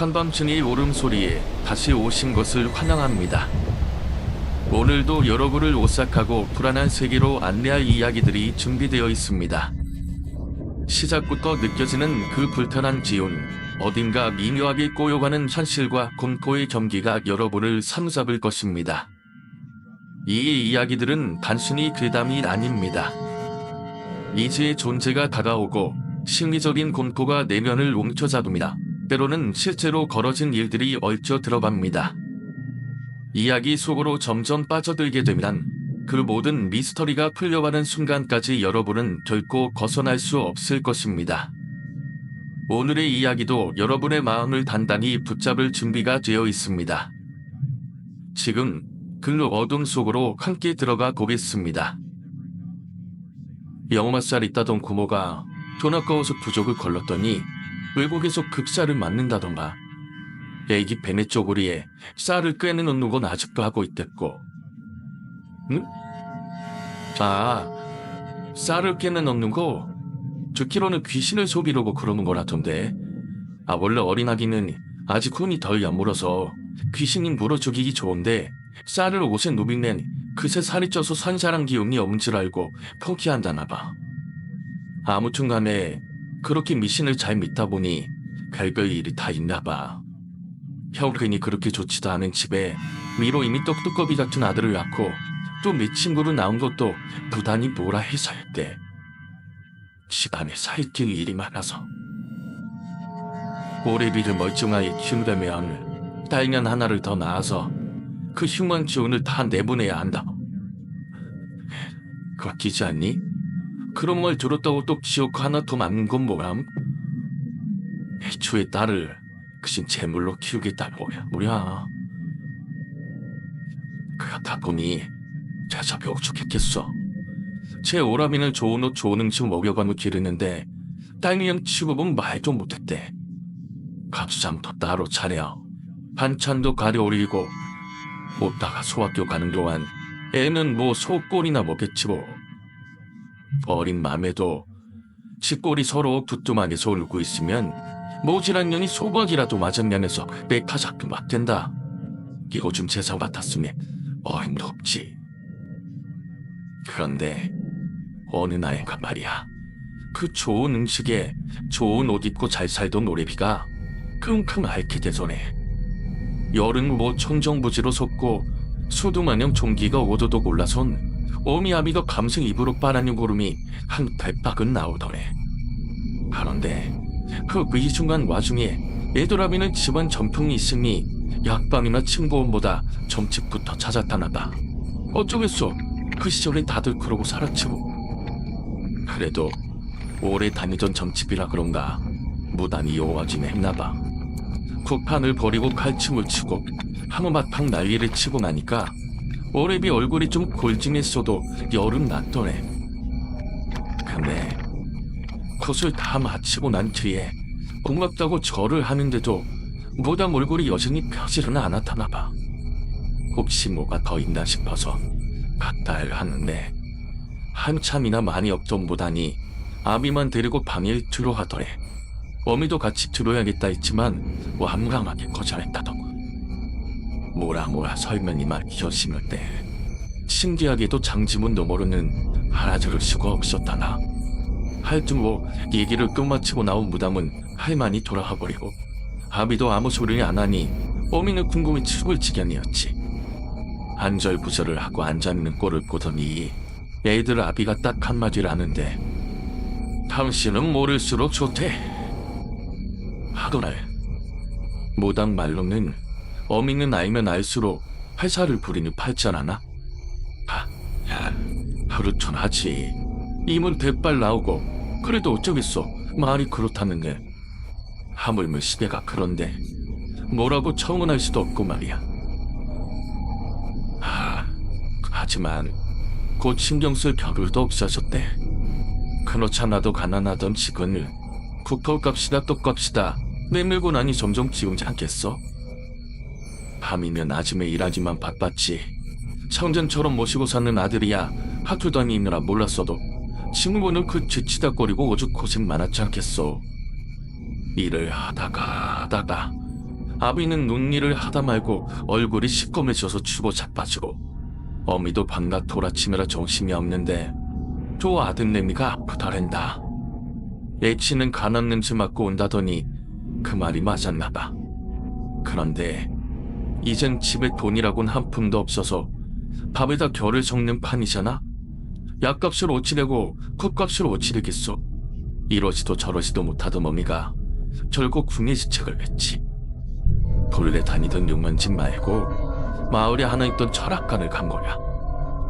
한밤중의 울음소리에 다시 오신 것을 환영합니다. 오늘도 여러분을 오싹하고 불안한 세계로 안내할 이야기들이 준비되어 있습니다. 시작부터 느껴지는 그 불편한 기운, 어딘가 미묘하게 꼬여가는 현실과 공포의 경기가 여러분을 사로잡을 것입니다. 이 이야기들은 단순히 괴담이 아닙니다. 이지의 존재가 다가오고 심리적인 공포가 내면을 움켜잡습니다. 때로는 실제로 벌어진 일들이 얽혀 들어갑니다. 이야기 속으로 점점 빠져들게 되면 그 모든 미스터리가 풀려가는 순간까지 여러분은 결코 벗어날 수 없을 것입니다. 오늘의 이야기도 여러분의 마음을 단단히 붙잡을 준비가 되어 있습니다. 지금 그 어둠 속으로 함께 들어가 보겠습니다. 영마살 있다던 고모가 돈 아까워서 부족을 걸렀더니 외국에서 극사를 맞는다던가. 애기 베네 쪼고리에 쌀을 꿰내놓는 건 아직도 하고 있댔고. 응? 아 쌀을 꿰내놓는 거 듣기로는 귀신을 속이려고 그러는 거라던데. 아 원래 어린 아기는 아직 혼이 덜 야물어서 귀신이 물어 죽이기 좋은데 쌀을 옷에 누비면 그새 살이 쪄서 산사랑 기운이 없는 줄 알고 포기한다나 봐. 아무튼 간에 그렇게 미신을 잘 믿다 보니 별별 일이 다 있나 봐. 형근이 그렇게 좋지도 않은 집에 위로 이미 떡두꺼비 같은 아들을 낳고 또 내 친구로 나온 것도 부단히 뭐라 해서였대. 집안에 살길 일이 많아서. 오래비를 멀쩡하게 키우려면 딸년 하나를 더 낳아서 그 흉만 기운을 다 내보내야 한다. 그렇기지 않니? 그런 말 들었다고 또 지옥 하나 더 맞는 건 뭐람? 애초에 딸을 그신 재물로 키우겠다 뭐야 뭐야? 그렇다 보니 제자비 억죽했겠어. 제 오라비는 좋은 옷 좋은 음식 먹여가며 기르는데 딸이랑 치고보면 말도 못했대. 밥상도 따로 차려. 반찬도 가려 올리고 먹다가 소학교 가는 동안 애는 뭐 소꼴이나 먹겠지 뭐 어린 맘에도 집골이 서로 두툼하게서 울고 있으면 모질한 년이 소박이라도 맞은 면에서 백타작도 맞된다. 이거 좀 제사 같았으면 어림도 없지. 그런데 어느 날인가 말이야. 그 좋은 음식에 좋은 옷 입고 잘 살던 노래비가 끙끙 앓게 되더네. 열은 뭐 청정부지로 솟고 수두마냥 종기가 오도독 올라선 오미아미가 감성 입으로 빨아낸 구름이 한 달박은 나오더래. 그런데 그 위중한 와중에 에도라비는 집안 전풍이 있으니 약방이나 층보험보다 점집부터 찾았다나 봐. 어쩌겠어. 그 시절엔 다들 그러고 살았지 뭐. 그래도 오래 다니던 점집이라 그런가 무단히 요와진 했나 봐. 국판을 버리고 칼춤을 치고 한우맛팡 난리를 치고 나니까 오래비 얼굴이 좀 골진했어도 여름 났더래. 근데 컷을 다 마치고 난 뒤에 고맙다고 절을 하는데도 무당 얼굴이 여전히 펴지는 않았다나 봐. 혹시 뭐가 더 있나 싶어서 갔다 하는데 한참이나 많이 없던 무당이 아비만 데리고 방에 들어가더래. 어미도 같이 들어야겠다 했지만 완강하게 거절했다더군. 뭐라 뭐라 설명이 막혀심을 때 신기하게도 장지문도 모르는 알아들을 수가 없었다나. 하여튼 뭐 얘기를 끝마치고 나온 무당은 할만이 돌아가 버리고 아비도 아무 소리를 안 하니 어미는 궁금해 죽을 지경이었지. 안절부절을 하고 앉아있는 꼴을 보더니 애들 아비가 딱 한마디를 하는데 당신은 모를수록 좋대. 하더래 무당 말로는 어미는 알면 알수록 회사를 부리는 팔자라나? 하, 야, 하루천 하지. 임은 대빨 나오고 그래도 어쩌겠어. 말이 그렇다는데. 하물며 시대가 그런데 뭐라고 청원할 수도 없고 말이야. 하, 하지만 곧 신경 쓸 겨를도 없어졌대. 그렇잖아도 가난하던 지금을 국토값이다 떡값이다 내밀고 나니 점점 지우지 않겠어? 밤이면 아침에 일하지만 바빴지. 청전처럼 모시고 사는 아들이야 학교 다니느라 몰랐어도 친구분은 그 지치다거리고 오죽 고생 많았지 않겠소. 일을 하다가 하다가 아비는 눈일을 하다 말고 얼굴이 시꺼매져서 죽어 자빠지고 어미도 밤낮 돌아치느라 정신이 없는데 저 아들내미가 아프다랜다. 애치는 간암 냄새 맡고 온다더니 그 말이 맞았나 봐. 그런데 이젠 집에 돈이라곤 한 푼도 없어서 밥에다 결을 적는 판이잖아? 약값을 어찌내고 컵값을 어찌내겠어? 이러지도 저러지도 못하던 어미가 결국 궁예지책을 했지. 본래 다니던 용만집 말고 마을에 하나 있던 철학관을 간 거야.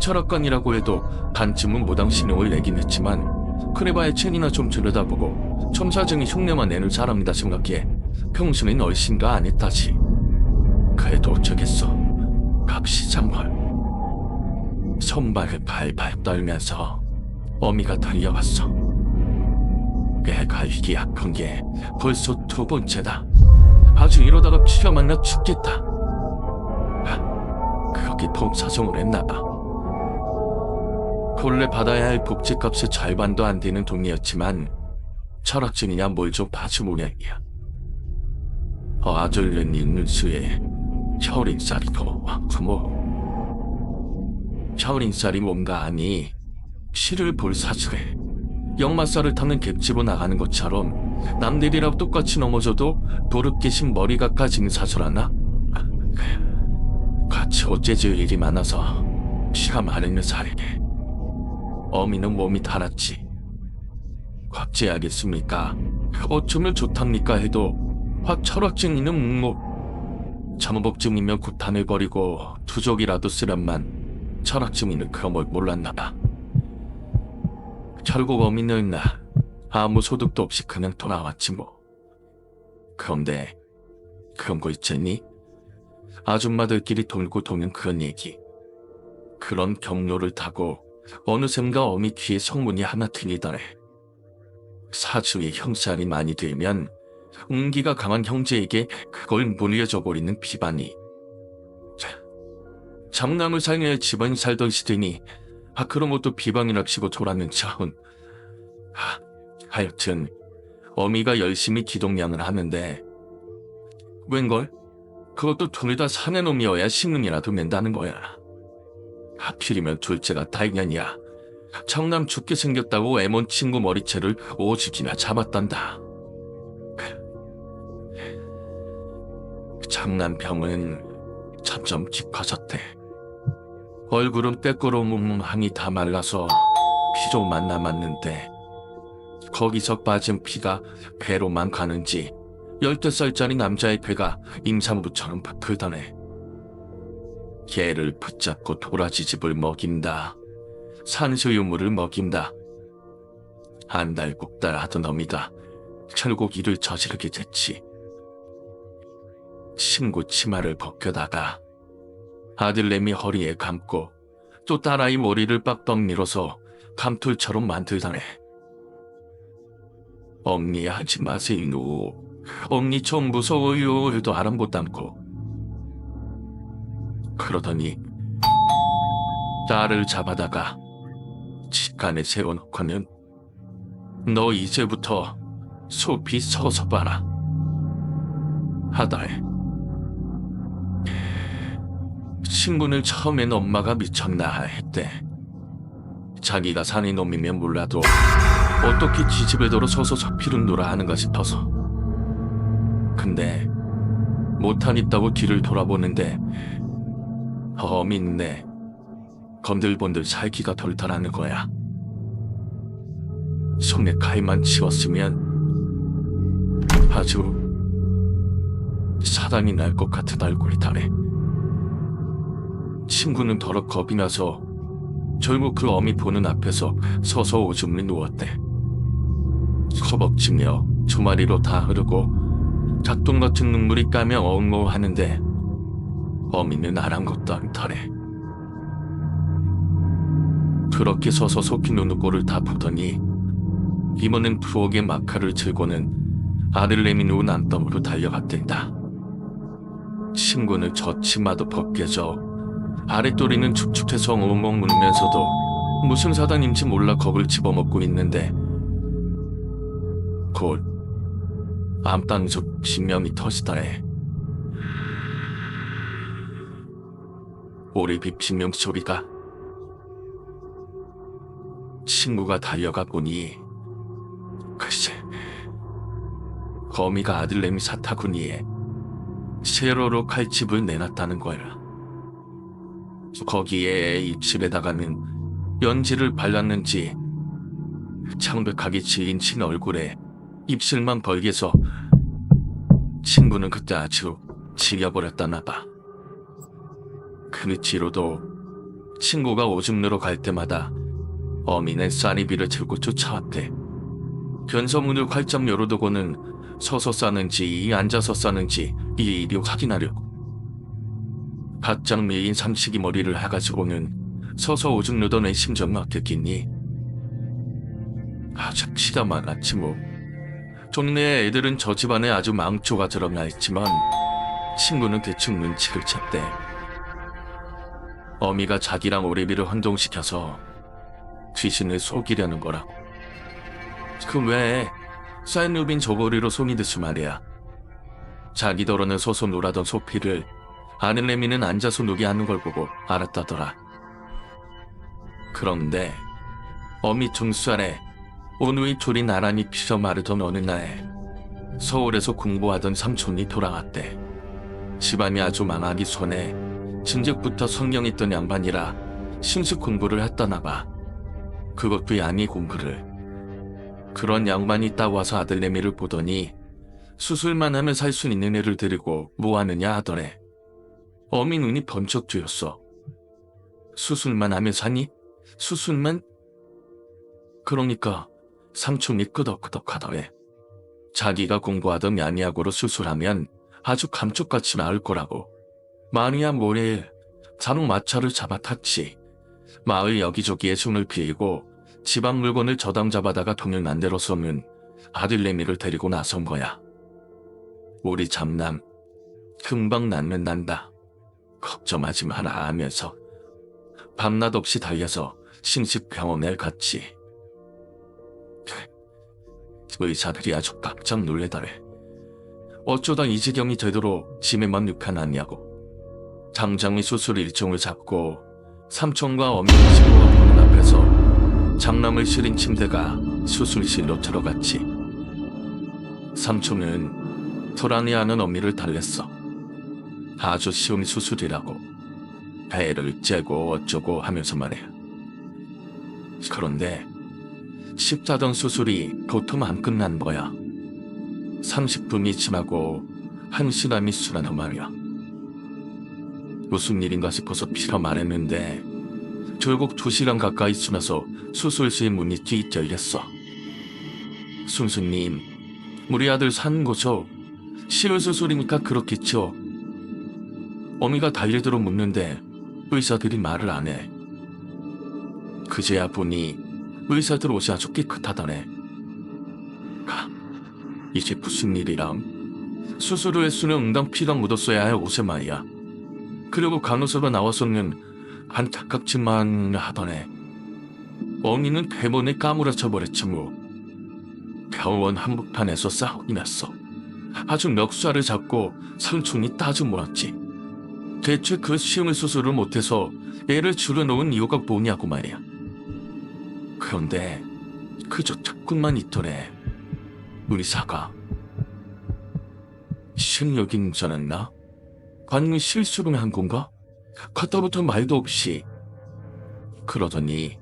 철학관이라고 해도 반쯤은 무당 신용을 내긴 했지만 그래봐야 책이나 좀 들여다보고 첨사증이 흉내만 내는 사람이다 생각해 평소엔 얼씬가 안 했다지. 값이 장헐. 손발을 발발 떨면서 어미가 달려왔어. 이기 아픈 게 벌써 두 번째다. 아주 이러다가 피가 만나 죽겠다. 아, 그렇게 봉사정을 했나봐. 본래 받아야 할 복지값의 절반도 안 되는 돈이었지만 철학증이냐 뭘 좀 봐주 모양이야. 아들은 있는 수에 혈인살이 더 왔구모. 혈인살이 뭔가 아니 시를 볼 사슬에 역마살을 타는 갭집어 나가는 것처럼 남들이랑 똑같이 넘어져도 도릅 계신 머리가 까진 사슬 하나? 같이 어째질 일이 많아서 피가 마르는 살에게 어미는 몸이 달았지. 곽제하겠습니까? 어쩌면 좋답니까 해도 확 철학증이는 뭐 잠복증이면 구탄을 버리고 두족이라도 쓰란만 철학증이는 그런 걸 몰랐나 봐. 결국 어미는 아무 소득도 없이 그냥 돌아왔지 뭐. 그런데 그런 거 있잖니? 아줌마들끼리 돌고 도는 그런 얘기. 그런 경로를 타고 어느샌가 어미 귀에 성문이 하나 들리더래. 사주에 형살이 많이 들면 운기가 강한 형제에게 그걸 물려줘 버리는 비반이. 자, 장남을 살려야 집안이 살던 시대니 아 그런 것도 비방이라 치고 돌았는 차훈. 하, 하여튼 어미가 열심히 기동량을 하는데 웬걸? 그것도 둘 다 사내 놈이어야 신능이라도 낸다는 거야. 하필이면 둘째가 달년이야. 장남 죽게 생겼다고 애몬 친구 머리채를 오직이나 잡았단다. 장남 병은 점점 깊어졌대. 얼굴은 빼꼬로문문하니 다 말라서 피조만 남았는데 거기서 빠진 피가 배로만 가는지 열댓 살짜리 남자의 배가 임산부처럼 부풀더네. 개를 붙잡고 도라지집을 먹인다. 산수유물을 먹인다. 한달국달 하던 결국 이를 저지르게 됐지. 친구 치마를 벗겨다가 아들내미 허리에 감고 또 딸아이 머리를 빡빡 밀어서 감툴처럼 만들다네. 엄니 하지 마세요. 엄니 좀 무서워요. 해도 아랑곳 않고. 그러더니 딸을 잡아다가 직간에 세워놓고는 너 이제부터 소피 서서 봐라. 하다해. 친구는 처음엔 엄마가 미쳤나 했대. 자기가 사는 놈이면 몰라도 어떻게 지지배도로 서서 서피를 놀아 하는가 싶어서. 근데 못하겠다고 뒤를 돌아보는데 어민네 건들번들 살기가 덜덜하는 거야. 손에 칼만 치웠으면 아주 사단이 날 것 같은 얼굴이 다네. 친구는 더러 겁이 나서 결국 그 어미 보는 앞에서 서서 오줌을 누웠대. 허벅지며 주마리로 다 흐르고 작동 같은 눈물이 까며 엉엉하는데 어미는 아랑곳도 않더래. 그렇게 서서 속히 눈웃골을 다 보더니 이번엔 부엌에 마카를 들고는 아들 내미 누운 안덤으로 달려갔댄다. 친구는 젖치마도 벗겨져 아랫도리는 축축해서 엉엉 물면서도 무슨 사단인지 몰라 겁을 집어먹고 있는데 곧 암단속 신명이 터지다해 우리 빛 신명 소리가 친구가 달려가 보니 글쎄 거미가 아들내미 사타구니에 세로로 칼집을 내놨다는 거야. 거기에 입술에다가는 연지를 발랐는지 창백하게 지인 친 얼굴에 입술만 벌게서 친구는 그때 아주 지려버렸다나 봐. 그 뒤로도 친구가 오줌 누러 갈 때마다 어미는 쌀이비를 들고 쫓아왔대. 변소문을 활짝 열어두고는 서서 싸는지 앉아서 싸는지 이 일이 확인하려고. 바짝 메인 삼식이 머리를 해가지고는 서서 오줌 누던 애 심정을 어땠겠니? 아주 치다 말았지 뭐. 동네 애들은 저 집안에 아주 망초가 드러나 있지만 친구는 대충 눈치를 챘대. 어미가 자기랑 오래비를 혼동시켜서 귀신을 속이려는 거라고. 그 외에 사인루빈 저고리로 송이 듯이 말이야. 자기더러는 서서 놀아던 소피를 아는 레미는 앉아서 누게 하는 걸 보고 알았다더라. 그런데 어미 중수안에 오누이 둘이 나란히 피서 마르던 어느 날 서울에서 공부하던 삼촌이 돌아왔대. 집안이 아주 망하기 전에 진즉부터 성령있던 양반이라 신수 공부를 했다나 봐. 그것도 양이 공부를. 그런 양반이 따와서 아들 내미를 보더니 수술만 하면 살 수 있는 애를 데리고 뭐 하느냐 하더래. 어미 눈이 번쩍 뜨였어. 수술만 하면 사니? 수술만? 그러니까 삼촌이 끄덕끄덕 하더래. 자기가 공부하던 야니악으로 수술하면 아주 감쪽같이 나을 거라고. 마니아 모레일 자동마차를 잡아 탔지. 마을 여기저기에 숨을 피우고 집안 물건을 저당 잡아다가 돈을 만들어서는 아들 내미를 데리고 나선 거야. 우리 잠남 금방 낫는단다. 걱정하지 마라 하면서 밤낮 없이 달려서 신식병원에 갔지. 의사들이 아주 깜짝 놀래더래. 어쩌다 이 지경이 되도록 짐에만 눕혀놨냐고. 장장이 수술 일정을 잡고 삼촌과 어미의 친구가 보는 앞에서 장남을 실은 침대가 수술실로 들어갔지. 삼촌은 불안해 하는 어미를 달랬어. 아주 쉬운 수술이라고. 배를 째고 어쩌고 하면서 말해. 그런데 쉽다던 수술이 보통 안 끝난 거야. 30분이 지나고 한 시간이 수라는 말이야. 무슨 일인가 싶어서 피가 말했는데 결국 두 시간 가까이 지나서 수술실 문이 뒤 열렸어. 순수님, 우리 아들 산 거죠? 실외 수술이니까 그렇겠죠? 어미가 달려들어 묻는데 의사들이 말을 안 해. 그제야 보니 의사들 옷이 아주 깨끗하다네. 가, 이게 무슨 일이람? 수술을 했으면 응당 피가 묻었어야 할 옷에 말이야. 그리고 간호사가 나와서는 안타깝지만 하더네. 어미는 대본에 까무라쳐 버렸지 뭐. 병원 한복판에서 싸움이 났어. 아주 멱살을 잡고 삼촌이 따져 물었지. 대체 그 시험을 수술을 못해서 애를 줄여놓은 이유가 뭐냐고 말이야. 그런데 그저 특군만 있더래. 의사가. 실력인 전했나? 관이 실수를 한 건가? 그때부터 말도 없이. 그러더니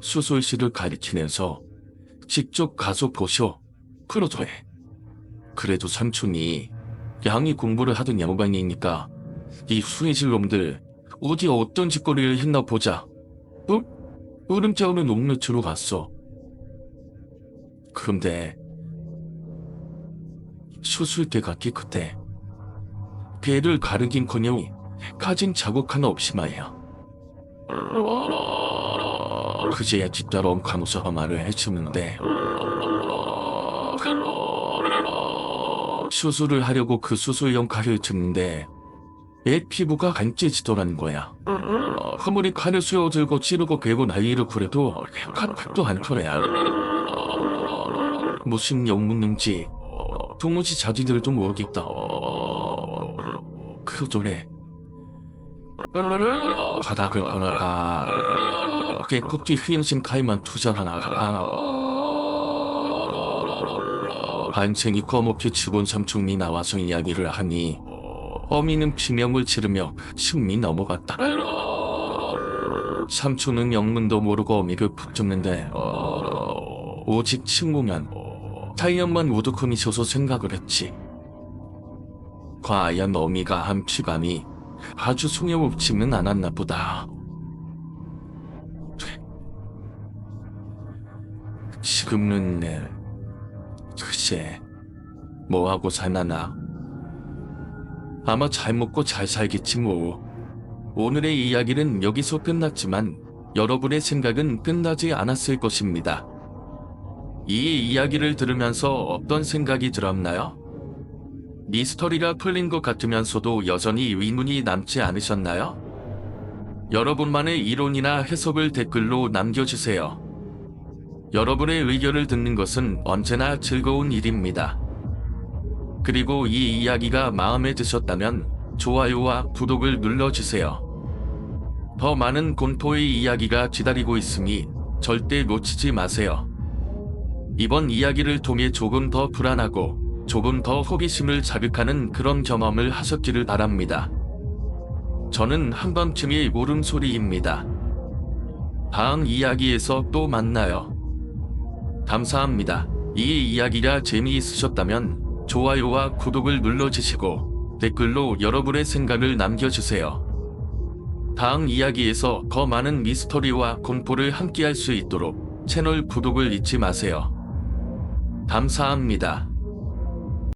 수술실을 가리키면서 직접 가서 보셔. 그러더래. 그래도 삼촌이 양이 공부를 하던 양반이니까 이 후해질 놈들 어디 어떤 짓거리를 했나 보자. 응? 으름장으로 농르츠로 갔어. 그런데 수술대가 깨끗해. 배를 가르긴커녕 가진 자국 하나 없이 말이야. 그제야 뒤따라온 간호사가 말을 해주는데 수술을 하려고 그 수술용 칼을 드는데 애 피부가 간째지더라는 거야. 아무리 칼을 쇠어들고 찌르고 베고 난리를 부려도 칼도 안 털어야. 무슨 영문인지 도무지 자기들도 모르겠다. 그러더래. 바닥을 하나가 깨끗이 휘인신 카이만 투자하나 반생이 꺼먹기 직원 삼촌이 나와서 이야기를 하니 어미는 비명을 지르며 숨이 넘어갔다. 삼촌은 영문도 모르고 어미를 붙잡는데 오직 친구면 타이언만 우두커미셔서 생각을 했지. 과연 어미가 한 피감이 아주 소용없지는 않았나 보다. 지금은 내 글쎄 뭐하고 사나나 아마 잘 먹고 잘 살겠지 뭐 오늘의 이야기는 여기서 끝났지만 여러분의 생각은 끝나지 않았을 것입니다 이 이야기를 들으면서 어떤 생각이 들었나요? 미스터리가 풀린 것 같으면서도 여전히 의문이 남지 않으셨나요? 여러분만의 이론이나 해석을 댓글로 남겨주세요. 여러분의 의견을 듣는 것은 언제나 즐거운 일입니다. 그리고 이 이야기가 마음에 드셨다면 좋아요와 구독을 눌러주세요. 더 많은 곤포의 이야기가 기다리고 있으니 절대 놓치지 마세요. 이번 이야기를 통해 조금 더 불안하고 조금 더 호기심을 자극하는 그런 경험을 하셨기를 바랍니다. 저는 한밤중의 울음소리입니다. 다음 이야기에서 또 만나요. 감사합니다. 이 이야기가 재미있으셨다면 좋아요와 구독을 눌러주시고 댓글로 여러분의 생각을 남겨주세요. 다음 이야기에서 더 많은 미스터리와 공포를 함께할 수 있도록 채널 구독을 잊지 마세요. 감사합니다.